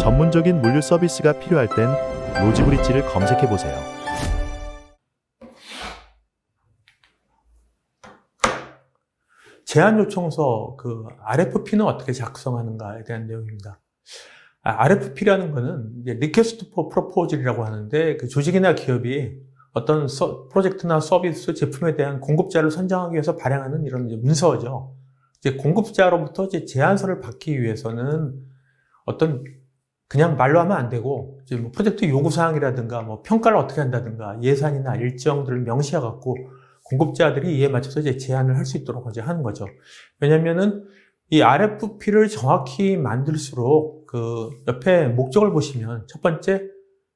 전문적인 물류 서비스가 필요할 땐 로지브릿지를 검색해 보세요. 제안 요청서 그 RFP는 어떻게 작성하는가에 대한 내용입니다. 아, RFP라는 거는 이제 Request for Proposal이라고 하는데 그 조직이나 기업이 어떤 서- 프로젝트나 서비스 제품에 대한 공급자를 선정하기 위해서 발행하는 이런 문서죠. 이제 공급자로부터 이제 제안서를 받기 위해서는 어떤 그냥 말로 하면 안 되고 이제 뭐 프로젝트 요구 사항이라든가 뭐 평가를 어떻게 한다든가 예산이나 일정들을 명시해 갖고 공급자들이 이에 맞춰서 이제 제안을 할 수 있도록 이제 하는 거죠. 왜냐면은 이 RFP를 정확히 만들수록 그 옆에 목적을 보시면 첫 번째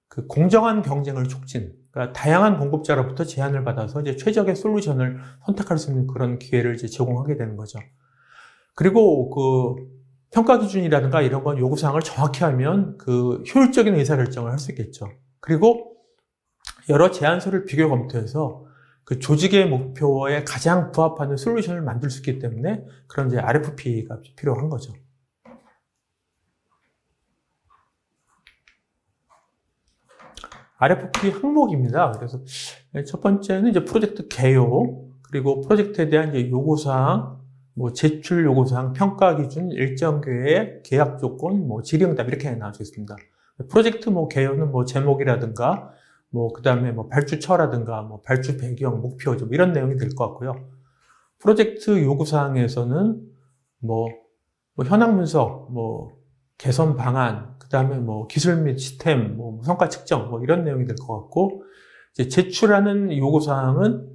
그 공정한 경쟁을 촉진, 그러니까 다양한 공급자로부터 제안을 받아서 이제 최적의 솔루션을 선택할 수 있는 그런 기회를 이제 제공하게 되는 거죠. 그리고 그 평가 기준이라든가 이런 건 요구 사항을 정확히 하면 그 효율적인 의사결정을 할 수 있겠죠. 그리고 여러 제안서를 비교 검토해서 그 조직의 목표에 가장 부합하는 솔루션을 만들 수 있기 때문에 그런 이제 RFP가 필요한 거죠. RFP 항목입니다. 그래서 첫 번째는 이제 프로젝트 개요, 그리고 프로젝트에 대한 이제 요구사항, 뭐 제출 요구사항, 평가 기준, 일정 계획, 계약 조건, 뭐 질의응답 이렇게 나눠져 있습니다. 프로젝트 뭐 개요는 뭐 제목이라든가 뭐 그다음에 뭐 발주처라든가 뭐 발주 배경, 목표 좀 이런 내용이 될 것 같고요. 프로젝트 요구 사항에서는 뭐, 뭐 현황 분석, 뭐 개선 방안, 그다음에 뭐 기술 및 시스템, 뭐 성과 측정 뭐 이런 내용이 될 것 같고 이제 제출하는 요구 사항은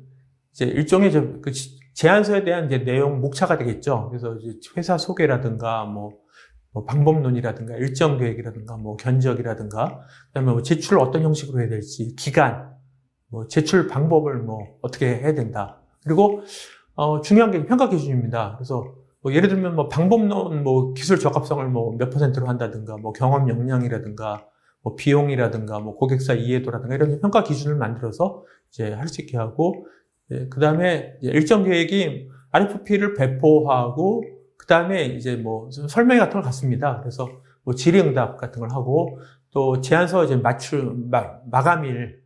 이제 일종의 저- 그 지- 제안서에 대한 이제 내용 목차가 되겠죠. 그래서 회사 소개라든가 뭐, 뭐 방법론이라든가 일정 계획이라든가 뭐 견적이라든가 그다음에 뭐 제출을 어떤 형식으로 해야 될지 기간 뭐 제출 방법을 뭐 어떻게 해야 된다. 그리고 어, 중요한 게 평가 기준입니다. 그래서 뭐 예를 들면 뭐 방법론 뭐 기술 적합성을 뭐 몇 퍼센트로 한다든가 뭐 경험 역량이라든가 뭐 비용이라든가 뭐 고객사 이해도라든가 이런 평가 기준을 만들어서 이제 할 수 있게 하고 그 다음에 일정 계획이 RFP를 배포하고 그 다음에 이제 뭐 설명 같은 걸 갖습니다. 그래서 뭐 질의응답 같은 걸 하고 또 제안서 이제 맞출 마, 마감일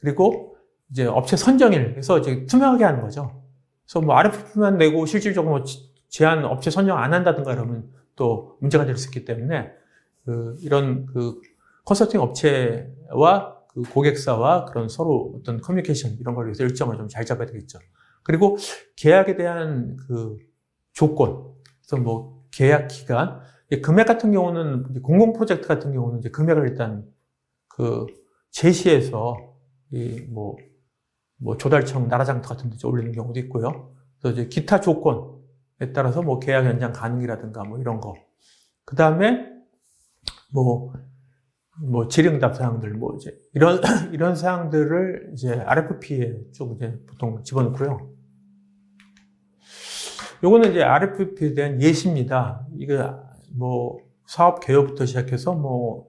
그리고 이제 업체 선정일 그래서 이제 투명하게 하는 거죠. 그래서 뭐 RFP만 내고 실질적으로 뭐 지- 제안 업체 선정 안 한다든가 이러면 또 문제가 될 수 있기 때문에 그 이런 그 컨설팅 업체와 그 고객사와 그런 서로 어떤 커뮤니케이션 이런 걸 위해서 일정을 좀 잘 잡아야 되겠죠. 그리고 계약에 대한 그 조건, 그래서 뭐 계약 기간, 금액 같은 경우는 공공 프로젝트 같은 경우는 이제 금액을 일단 그 제시해서 이뭐 뭐 조달청 나라장터 같은 데 올리는 경우도 있고요. 그래서 이제 기타 조건에 따라서 뭐 계약 연장 가능이라든가 뭐 이런 거. 그 다음에 뭐, 뭐 질의응답 사항들 뭐 이제 이런 이런 사항들을 이제 RFP에 쭉 이제 보통 집어넣고요. 요거는 이제 RFP에 대한 예시입니다. 이거 뭐 사업 개요부터 시작해서 뭐,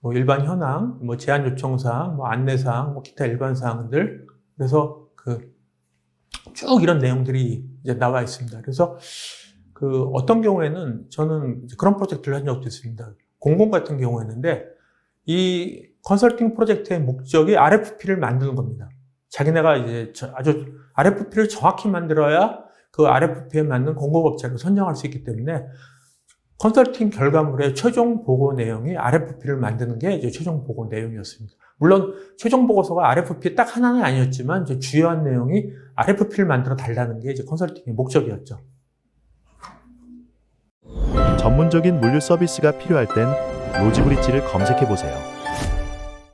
뭐 일반 현황, 뭐 제안 요청 사항, 뭐 안내 사항, 뭐 기타 일반 사항들 그래서 그 쭉 이런 내용들이 이제 나와 있습니다. 그래서 그 어떤 경우에는 저는 그런 프로젝트를 한 적도 있습니다. 공공 같은 경우였는데 이 컨설팅 프로젝트의 목적이 RFP를 만드는 겁니다. 자기네가 이제 저- 아주 RFP를 정확히 만들어야 그 RFP에 맞는 공급업체를 선정할 수 있기 때문에 컨설팅 결과물의 최종 보고 내용이 RFP를 만드는 게 이제 최종 보고 내용이었습니다. 물론 최종 보고서가 RFP 딱 하나는 아니었지만 이제 주요한 내용이 RFP를 만들어 달라는 게 이제 컨설팅의 목적이었죠. 전문적인 물류 서비스가 필요할 땐 로지브릿지를 검색해 보세요.